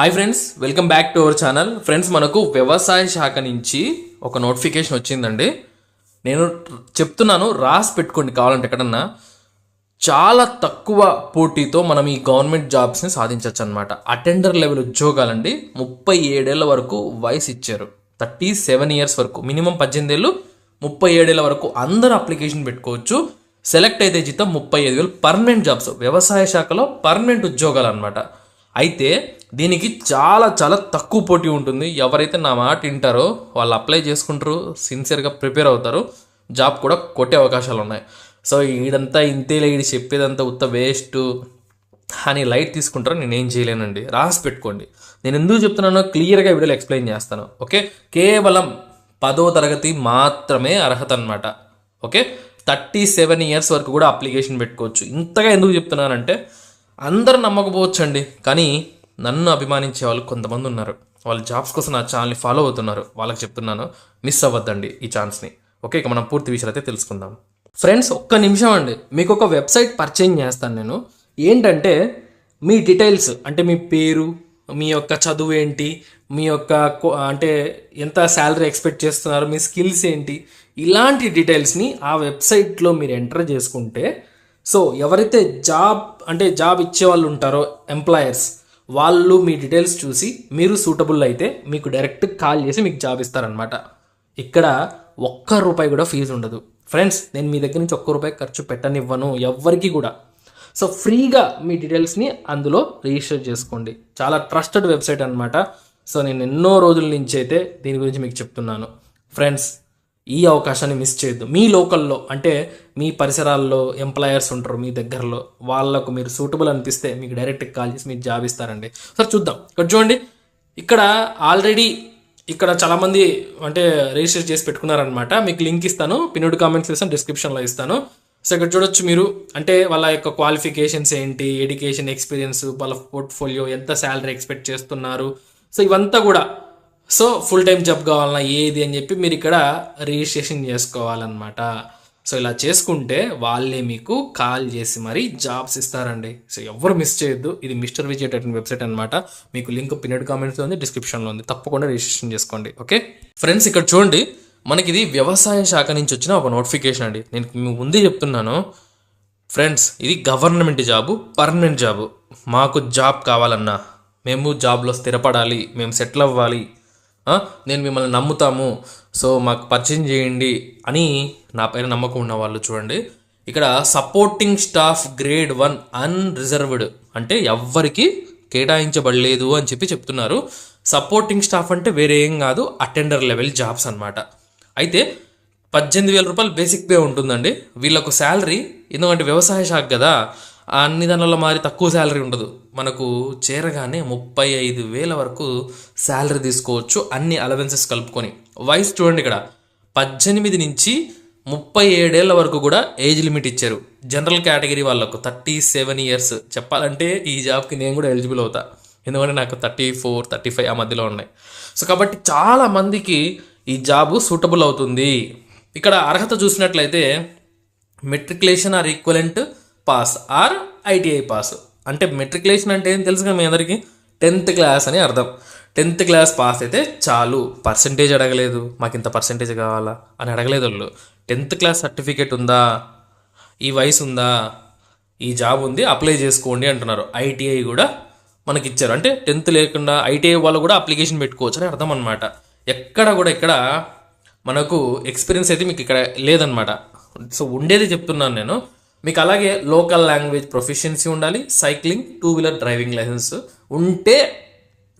Hi friends welcome back to our channel friends మనకు వ్యవసాయ శాఖ నుంచి ఒక నోటిఫికేషన్ వచ్చిందండి. నేను చెప్తున్నాను రాసి పెట్టుకోండి కావాలంటే ఎక్కడన్నా. చాలా తక్కువ పోటీతో మనం ఈ గవర్నమెంట్ జాబ్స్ని సాధించవచ్చు అనమాట అటెండర్ లెవెల్ ఉద్యోగాలండి ముప్పై ఏడేళ్ళ వరకు వయసు ఇచ్చారు. థర్టీ సెవెన్ ఇయర్స్ వరకు మినిమం పద్దెనిమిది ఏళ్ళు ముప్పై ఏడేళ్ళ వరకు అందరూ అప్లికేషన్ పెట్టుకోవచ్చు. సెలెక్ట్ అయితే జీతం ముప్పై ఐదు వేలు. పర్మనెంట్ జాబ్స్ వ్యవసాయ శాఖలో పర్మనెంట్ ఉద్యోగాలు అనమాట అయితే దీనికి చాలా చాలా తక్కువ పోటీ ఉంటుంది. ఎవరైతే నా మాట వింటారో వాళ్ళు అప్లై చేసుకుంటారు సిన్సియర్గా ప్రిపేర్ అవుతారు జాబ్ కూడా కొట్టే అవకాశాలు ఉన్నాయి. సో ఈడంతా ఇంతేలే ఈడు చెప్పేదంతా ఉత్త వేస్ట్ అని లైట్ తీసుకుంటారో నేనేం చేయలేనండి. రాసి పెట్టుకోండి. నేను ఎందుకు చెప్తున్నానో క్లియర్గా వీడియోలో ఎక్స్ప్లెయిన్ చేస్తాను. ఓకే కేవలం పదో తరగతి మాత్రమే అర్హత అనమాట ఓకే థర్టీ సెవెన్ ఇయర్స్ వరకు కూడా అప్లికేషన్ పెట్టుకోవచ్చు. ఇంతగా ఎందుకు చెప్తున్నానంటే అందరు నమ్మకపోవచ్చు అండి కానీ నన్ను అభిమానించే వాళ్ళు కొంతమంది ఉన్నారు. వాళ్ళు జాబ్స్ కోసం నా ఛానల్ని ఫాలో అవుతున్నారు. వాళ్ళకి చెప్తున్నాను మిస్ అవ్వద్దండి ఈ ఛాన్స్ని ఓకే ఇక మనం పూర్తి విషయాలు అయితే తెలుసుకుందాం. ఫ్రెండ్స్ ఒక్క నిమిషం అండి. మీకు ఒక వెబ్సైట్ పర్చేజ్ చేస్తాను నేను. ఏంటంటే మీ డీటెయిల్స్ అంటే మీ పేరు మీ యొక్క చదువు ఏంటి మీ యొక్క కో- అంటే ఎంత శాలరీ ఎక్స్పెక్ట్ చేస్తున్నారు మీ స్కిల్స్ ఏంటి ఇలాంటి డీటెయిల్స్ని ఆ వెబ్సైట్లో మీరు ఎంటర్ చేసుకుంటే సో ఎవరైతే జాబ్ అంటే జాబ్ ఇచ్చే వాళ్ళు ఉంటారో ఎంప్లాయర్స్ వాళ్ళు మీ డీటెయిల్స్ చూసి మీరు సూటబుల్ అయితే మీకు డైరెక్ట్ కాల్ చేసి మీకు జాబ్ ఇస్తారనమాట ఇక్కడ ఒక్క రూపాయి కూడా ఫీజు ఉండదు. ఫ్రెండ్స్ నేను మీ దగ్గర నుంచి ఒక్క రూపాయి ఖర్చు పెట్టనివ్వను ఎవ్వరికి కూడా. సో ఫ్రీగా మీ డీటెయిల్స్ని అందులో రిజిస్టర్ చేసుకోండి. చాలా ట్రస్టెడ్ వెబ్సైట్ అనమాట సో నేను ఎన్నో రోజుల నుంచి అయితే దీని గురించి మీకు చెప్తున్నాను. ఫ్రెండ్స్ ఈ అవకాశాన్ని మిస్ చేయొద్దు. మీ లోకల్లో అంటే మీ పరిసరాల్లో ఎంప్లాయర్స్ ఉంటారు మీ దగ్గరలో వాళ్ళకు మీరు సూటబుల్ అనిపిస్తే మీకు డైరెక్ట్ కాల్ చేసి మీకు జాబ్ ఇస్తారండి. సరే చూద్దాం. ఇక్కడ చూడండి. ఇక్కడ ఆల్రెడీ ఇక్కడ చాలామంది అంటే రిజిస్టర్ చేసి పెట్టుకున్నారనమాట మీకు లింక్ ఇస్తాను. పిన్నుడ్ కామెంట్స్ ఇస్తాను డిస్క్రిప్షన్లో ఇస్తాను. సో ఇక్కడ చూడొచ్చు మీరు అంటే వాళ్ళ యొక్క క్వాలిఫికేషన్స్ ఏంటి ఎడ్యుకేషన్ ఎక్స్పీరియన్స్ వాళ్ళ పోర్ట్ఫోలియో ఎంత శాలరీ ఎక్స్పెక్ట్ చేస్తున్నారు. సో ఇవంతా కూడా సో ఫుల్ టైం జాబ్ కావాలన్నా ఏది అని చెప్పి మీరు ఇక్కడ రిజిస్ట్రేషన్ చేసుకోవాలన్నమాట. సో ఇలా చేసుకుంటే వాళ్ళే మీకు కాల్ చేసి మరీ జాబ్స్ ఇస్తారండి. సో ఎవరు మిస్ చేయొద్దు. ఇది మిస్టర్ విజయ్ టెట్ వెబ్సైట్ అనమాట మీకు లింక్ పిన్నెడ్ కామెంట్స్లో ఉంది డిస్క్రిప్షన్లో ఉంది. తప్పకుండా రిజిస్ట్రేషన్ చేసుకోండి. ఓకే ఫ్రెండ్స్ ఇక్కడ చూడండి. మనకి ఇది వ్యవసాయ శాఖ నుంచి వచ్చిన ఒక నోటిఫికేషన్ అండి. నేను ముందే చెప్తున్నాను. ఫ్రెండ్స్ ఇది గవర్నమెంట్ జాబు పర్మనెంట్ జాబు మాకు జాబ్ కావాలన్నా మేము జాబ్లో స్థిరపడాలి మేము సెటిల్ అవ్వాలి. నేను మిమ్మల్ని నమ్ముతాము. సో మాకు పరిచయం చేయండి అని నా పైన నమ్మకం ఉన్న వాళ్ళు చూడండి. ఇక్కడ supporting staff grade one unreserved అంటే ఎవ్వరికి కేటాయించబడలేదు అని చెప్పి చెప్తున్నారు. సపోర్టింగ్ స్టాఫ్ అంటే వేరే ఏం కాదు అటెండర్ లెవెల్ జాబ్స్ అన్నమాట. అయితే పద్దెనిమిది వేల రూపాయలు బేసిక్ పే ఉంటుందండి. వీళ్ళకు శాలరీ ఎందుకంటే వ్యవసాయ శాఖ కదా అన్ని దానిలో మరి తక్కువ శాలరీ ఉండదు. మనకు చేరగానే ముప్పై ఐదు వేల వరకు శాలరీ తీసుకోవచ్చు. అన్ని అలవెన్సెస్ కలుపుకొని. వయసు చూడండి ఇక్కడ. పద్దెనిమిది నుంచి ముప్పై ఏడేళ్ళ వరకు కూడా ఏజ్ లిమిట్ ఇచ్చారు. జనరల్ కేటగిరీ వాళ్ళకు థర్టీ సెవెన్ ఇయర్స్ చెప్పాలంటే ఈ జాబ్కి నేను కూడా ఎలిజిబుల్ అవుతా. ఎందుకంటే నాకు థర్టీ ఫోర్ థర్టీ ఫైవ్ ఆ మధ్యలో ఉన్నాయి. సో కాబట్టి చాలా మందికి ఈ జాబు సూటబుల్ అవుతుంది. ఇక్కడ అర్హత చూసినట్లయితే matriculation or equivalent pass or ITI pass? అంటే మెట్రికులేషన్ అంటే ఏం తెలుసుగా మీ అందరికీ? టెన్త్ క్లాస్ అని అర్థం. టెన్త్ క్లాస్ పాస్ అయితే చాలు. పర్సంటేజ్ అడగలేదు. మాకు ఇంత పర్సంటేజ్ కావాలా? అని అడగలేదు వాళ్ళు. టెన్త్ క్లాస్ సర్టిఫికేట్ ఉందా? ఈ వయసు ఉందా? ఈ జాబ్ ఉంది అప్లై చేసుకోండి అంటున్నారు. ఐటీఐ కూడా మనకి ఇచ్చారు అంటే టెన్త్ లేకుండా ఐటీఐ వాళ్ళు కూడా అప్లికేషన్ పెట్టుకోవచ్చు అని అర్థం అనమాట ఎక్కడ కూడా ఇక్కడ మనకు ఎక్స్పీరియన్స్ అయితే మీకు ఇక్కడ లేదనమాట సో ఉండేది చెప్తున్నాను నేను. మీకు అలాగే లోకల్ లాంగ్వేజ్ ప్రొఫిషియన్సీ ఉండాలి cycling two wheeler driving licence ఉంటే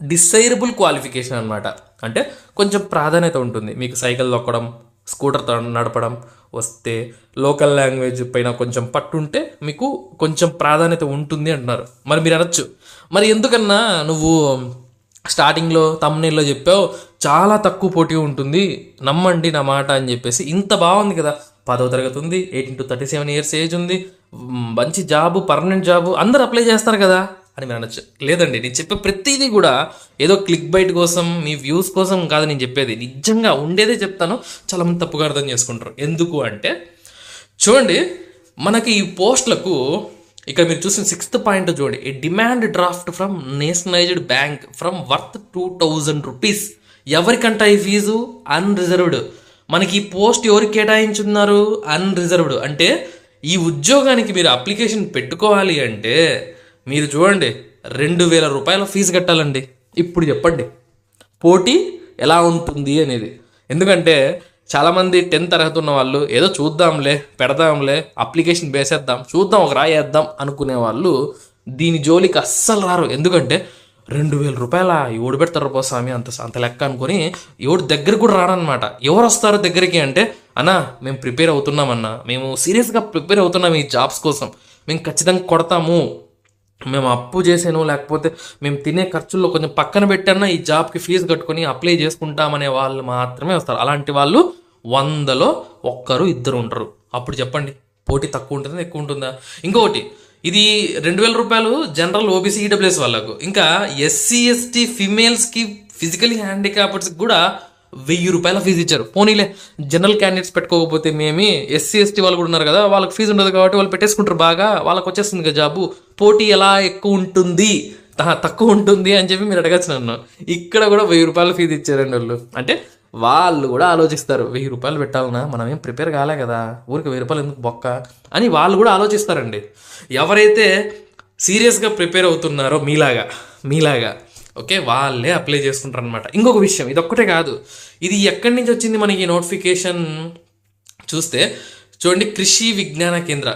డిసైరబుల్ క్వాలిఫికేషన్ అనమాట అంటే కొంచెం ప్రాధాన్యత ఉంటుంది. మీకు సైకిల్ తొక్కడం స్కూటర్ నడపడం వస్తే లోకల్ లాంగ్వేజ్ పైన కొంచెం పట్టుంటే మీకు కొంచెం ప్రాధాన్యత ఉంటుంది అంటున్నారు. మరి మీరు అనొచ్చు. మరి ఎందుకన్నా నువ్వు స్టార్టింగ్లో తమ్నేల్లో చెప్పావు చాలా తక్కువ పోటీ ఉంటుంది నమ్మండి నా మాట అని చెప్పేసి ఇంత బాగుంది కదా. పదవ తరగతి ఉంది eighteen to thirty seven years age ఉంది మంచి జాబు పర్మనెంట్ జాబు అందరు అప్లై చేస్తారు కదా అని మీరు అనొచ్చు. లేదండి నేను చెప్పే ప్రతిదీ కూడా ఏదో క్లిక్ బైట్ కోసం మీ వ్యూస్ కోసం కాదు నేను చెప్పేది. నిజంగా ఉండేదే చెప్తాను చాలా మంది తప్పుగా అర్థం చేసుకుంటారు. ఎందుకు అంటే చూడండి మనకి ఈ పోస్టులకు ఇక్కడ మీరు చూసిన సిక్స్త్ పాయింట్ చూడండి a demand draft from nationalised bank from worth two thousand rupees ఎవరికంట ఈ ఫీజు అన్రిజర్వ్డ్ మనకి ఈ పోస్ట్ ఎవరికి కేటాయించున్నారు? అన్రిజర్వ్డ్ అంటే ఈ ఉద్యోగానికి మీరు అప్లికేషన్ పెట్టుకోవాలి అంటే మీరు చూడండి రెండు వేల రూపాయల ఫీజు కట్టాలండి. ఇప్పుడు చెప్పండి పోటీ ఎలా ఉంటుంది అనేది. ఎందుకంటే చాలామంది టెన్త్ తరగతి ఉన్న వాళ్ళు ఏదో చూద్దాంలే పెడదాంలే అప్లికేషన్ వేసేద్దాం చూద్దాం ఒక రాయేద్దాం అనుకునే వాళ్ళు దీని జోలికి అస్సలు రారు. ఎందుకంటే రెండు వేల రూపాయల? ఎవడు పెడతారు పో స్వామి అంత అంత లెక్క అనుకొని ఎవడు దగ్గర కూడా రాడనమాట. ఎవరు వస్తారు దగ్గరికి అంటే అన్నా మేము ప్రిపేర్ అవుతున్నామన్నా మేము సీరియస్గా ప్రిపేర్ అవుతున్నాం ఈ జాబ్స్ కోసం. మేము ఖచ్చితంగా కొడతాము. మేము అప్పు చేసాను లేకపోతే మేము తినే ఖర్చుల్లో కొంచెం పక్కన పెట్టన్నా ఈ జాబ్కి ఫీజు కట్టుకొని అప్లై చేసుకుంటామనే వాళ్ళు మాత్రమే వస్తారు. అలాంటి వాళ్ళు వందలో ఒక్కరు ఇద్దరు ఉంటారు అప్పుడు చెప్పండి. పోటీ తక్కువ ఉంటుందా ఎక్కువ ఉంటుందా? ఇంకొకటి ఇది రెండు వేల రూపాయలు జనరల్ ఓబీసీ ఈడబ్ల్యూఎస్ వాళ్ళకు. ఇంకా ఎస్సీ ఎస్టీ ఫిమేల్స్కి ఫిజికలీ హ్యాండిక్యాప్డ్స్కి కూడా వెయ్యి రూపాయల ఫీజు ఇచ్చారు. పోనీలే జనరల్ క్యాండిడేట్స్ పెట్టుకోకపోతే మేమి ఎస్సీ ఎస్టీ వాళ్ళు కూడా ఉన్నారు కదా వాళ్ళకి ఫీజు ఉండదు కాబట్టి వాళ్ళు పెట్టేసుకుంటారు బాగా వాళ్ళకి వచ్చేస్తుంది కదా జాబు పోటీ ఎలా ఎక్కువ ఉంటుంది? తక్కువ ఉంటుంది అని చెప్పి మీరు అడగచ్చు నన్ను. ఇక్కడ కూడా వెయ్యి రూపాయల ఫీజు ఇచ్చారండి వాళ్ళు. అంటే వాళ్ళు కూడా ఆలోచిస్తారు వెయ్యి రూపాయలు పెట్టాలన్నా మనం ఏం ప్రిపేర్ కాలే కదా. ఊరికి వెయ్యి రూపాయలు ఎందుకు బొక్క? అని వాళ్ళు కూడా ఆలోచిస్తారండి. ఎవరైతే సీరియస్గా ప్రిపేర్ అవుతున్నారో మీలాగా మీలాగా ఓకే వాళ్ళే అప్లై చేసుకుంటారు అనమాట ఇంకొక విషయం ఇది ఒక్కటే కాదు. ఇది ఎక్కడి నుంచి వచ్చింది మనకి నోటిఫికేషన్? చూస్తే చూడండి కృషి విజ్ఞాన కేంద్ర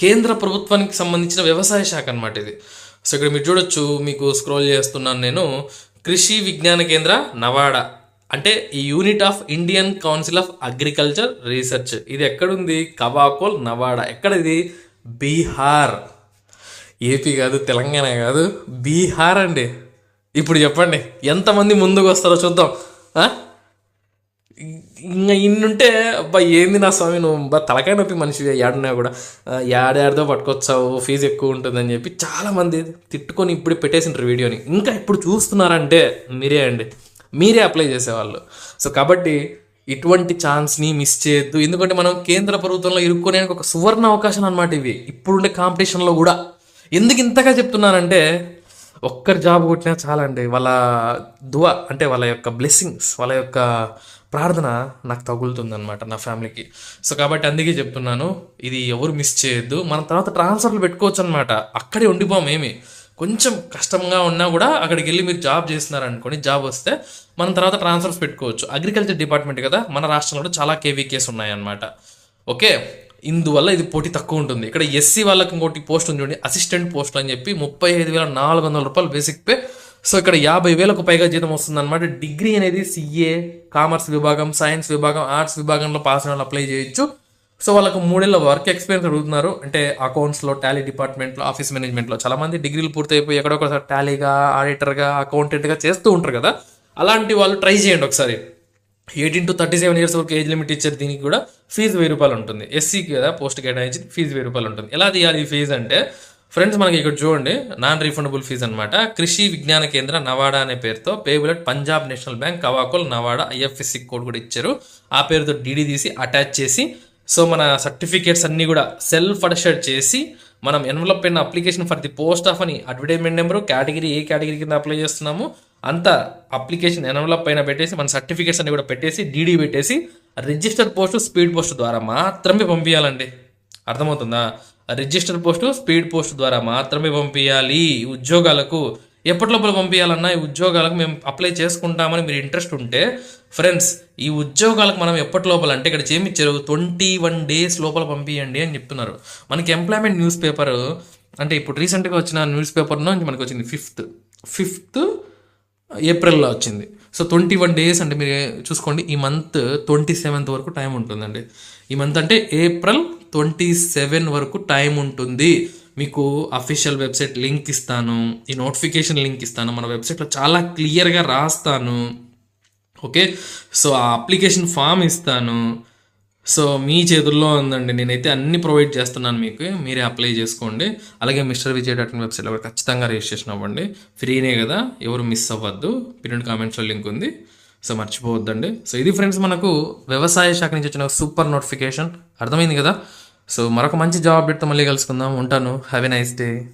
కేంద్ర ప్రభుత్వానికి సంబంధించిన వ్యవసాయ శాఖ అనమాట ఇది. సో ఇక్కడ మీరు చూడొచ్చు మీకు స్క్రోల్ చేస్తున్నాను నేను. కృషి విజ్ఞాన కేంద్ర నవాడా. అంటే ఈ unit of Indian council of agriculture research. ఇది ఎక్కడుంది? కబాకోల్ నవాడా. ఎక్కడ ఇది బీహార్. ఏపీ కాదు తెలంగాణ కాదు బీహార్ అండి. ఇప్పుడు చెప్పండి ఎంతమంది ముందుకు వస్తారో చూద్దాం ఇంకా ఇన్నుంటే అబ్బా ఏంది నా స్వామి నువ్వు బా తలకాయ నొప్పి మనిషి ఏడున్నా కూడా. ఆ, ఏడాడితో పట్టుకొచ్చావు ఫీజు ఎక్కువ ఉంటుందని చెప్పి చాలామంది తిట్టుకొని ఇప్పుడు పెట్టేసింటారు వీడియోని. ఇంకా ఇప్పుడు చూస్తున్నారంటే మీరే అండి. మీరే అప్లై చేసేవాళ్ళు. సో కాబట్టి ఇటువంటి ఛాన్స్ని మిస్ చేయొద్దు. ఎందుకంటే మనం కేంద్ర ప్రభుత్వంలో ఇరుక్కునే ఒక సువర్ణ అవకాశం అనమాట ఇవి. ఇప్పుడుండే కాంపిటీషన్లో కూడా. ఎందుకు ఇంతగా చెప్తున్నానంటే ఒక్కరు జాబ్ కొట్టినా చాలండి. వాళ్ళ దువా అంటే వాళ్ళ యొక్క బ్లెస్సింగ్స్ వాళ్ళ యొక్క ప్రార్థన నాకు తగులుతుందనమాట నా ఫ్యామిలీకి. సో కాబట్టి అందుకే చెప్తున్నాను ఇది ఎవరు మిస్ చేయొద్దు. మన తర్వాత ట్రాన్స్ఫర్లు పెట్టుకోవచ్చు అనమాట అక్కడే ఉండిపోం ఏమి కొంచెం కష్టంగా ఉన్నా కూడా అక్కడికి వెళ్ళి మీరు జాబ్ చేస్తున్నారనుకోండి జాబ్ వస్తే మనం తర్వాత ట్రాన్స్ఫర్స్ పెట్టుకోవచ్చు. అగ్రికల్చర్ డిపార్ట్మెంట్ కదా మన రాష్ట్రంలో కూడా చాలా కేవీకేస్ ఉన్నాయన్నమాట. ఓకే? ఇందువల్ల ఇది పోటీ తక్కువ ఉంటుంది. ఇక్కడ ఎస్సీ వాళ్ళకి ఇంకోటి పోస్ట్ ఉంది చూడండి అసిస్టెంట్ పోస్ట్ అని చెప్పి ముప్పై ఐదు వేల నాలుగు వందల రూపాయలు బేసిక్ పే. సో ఇక్కడ యాభై వేలకు పైగా జీతం వస్తుంది అనమాట డిగ్రీ అనేది సిఏ కామర్స్ విభాగం సైన్స్ విభాగం ఆర్ట్స్ విభాగంలో పాస్ అయిన అప్లై చేయొచ్చు. సో వాళ్ళకు మూడేళ్ళ వర్క్ ఎక్స్పీరియన్స్ అడుగుతున్నారు. అంటే అకౌంట్స్లో టాలీ డిపార్ట్మెంట్లో ఆఫీస్ మేనేజ్మెంట్లో చాలా మంది డిగ్రీలు పూర్తయిపోయి ఎక్కడొకసారి టాలీగా ఆడిటర్గా అకౌంటెంట్గా చేస్తూ ఉంటారు కదా. అలాంటి వాళ్ళు ట్రై చేయండి ఒకసారి. Eighteen to thirty seven years వరకు ఏజ్ లిమిట్ ఇచ్చారు దీనికి కూడా ఫీజు వెయ్యి రూపాయలు ఉంటుంది. ఎస్సీకి కదా పోస్ట్ కేటాయించి ఫీజు వెయ్యి రూపాయలు ఉంటుంది. ఎలా తీయాలి ఈ ఫీజు అంటే ఫ్రెండ్స్ మనకి ఇక్కడ చూడండి నాన్ రీఫండబుల్ ఫీజు అనమాట కృషి విజ్ఞాన కేంద్ర నవాడా అనే పేరుతో payable at Punjab National Bank Kawakol Nawada IFSC code కూడా ఇచ్చారు. ఆ పేరుతో డీడీ తీసి అటాచ్ చేసి సో మన సర్టిఫికేట్స్ అన్నీ కూడా సెల్ఫ్ అటెస్టెడ్ చేసి మనం ఎన్వలప్ అయిన application for the post of అని అడ్వర్టైజ్మెంట్ నెంబరు కేటగిరీ ఏ కేటగిరీ కింద అప్లై చేస్తున్నాము అంత అప్లికేషన్ ఎన్వలప్ పైన పెట్టేసి మన సర్టిఫికేట్స్ అన్ని కూడా పెట్టేసి డీడీ పెట్టేసి రిజిస్టర్ పోస్ట్ స్పీడ్ పోస్ట్ ద్వారా మాత్రమే పంపించాలండి అర్థమవుతుందా? రిజిస్టర్ పోస్టు స్పీడ్ పోస్ట్ ద్వారా మాత్రమే పంపించాలి ఉద్యోగాలకు. ఎప్పటి లోపల పంపించాలన్నా ఈ ఉద్యోగాలకు మేము అప్లై చేసుకుంటామని మీరు ఇంట్రెస్ట్ ఉంటే ఫ్రెండ్స్ ఈ ఉద్యోగాలకు మనం ఎప్పటి లోపల అంటే ఇక్కడ ఏమి ట్వంటీ వన్ డేస్ లోపల పంపించండి అని చెప్తున్నారు. మనకి ఎంప్లాయ్మెంట్ న్యూస్ పేపర్ అంటే ఇప్పుడు రీసెంట్గా వచ్చిన న్యూస్ పేపర్ నుంచి మనకు వచ్చింది ఫిఫ్త్ ఫిఫ్త్ ఏప్రిల్లో వచ్చింది. సో ట్వంటీ వన్ డేస్ అంటే మీరు చూసుకోండి ఈ మంత్ ట్వంటీ సెవెంత్ వరకు టైం ఉంటుందండి. ఈ మంత్ అంటే ఏప్రిల్ ట్వంటీ సెవెన్ వరకు టైం ఉంటుంది. మీకు అఫీషియల్ వెబ్సైట్ లింక్ ఇస్తాను. ఈ నోటిఫికేషన్ లింక్ ఇస్తాను. మన వెబ్సైట్లో చాలా క్లియర్గా రాస్తాను. ఓకే సో ఆ అప్లికేషన్ ఫామ్ ఇస్తాను. సో మీ చేతుల్లో ఉందండి. నేనైతే అన్ని ప్రొవైడ్ చేస్తున్నాను మీకు. మీరే అప్లై చేసుకోండి. అలాగే మిస్టర్ విజయ్ డాట్ ఇన్ వెబ్సైట్లో కూడా ఖచ్చితంగా రిజిస్ట్రేషన్ అవ్వండి. ఫ్రీనే కదా. ఎవరు మిస్ అవ్వద్దు. పిరియడ్ కామెంట్స్లో లింక్ ఉంది. సో మర్చిపోవద్దండి. సో ఇది ఫ్రెండ్స్ మనకు వ్యవసాయ శాఖ నుంచి వచ్చిన సూపర్ నోటిఫికేషన్ అర్థమైంది కదా? సో మరొక మంచి జాబ్ అప్డేట్తో మళ్ళీ కలుసుకుందాం. ఉంటాను. Have a nice day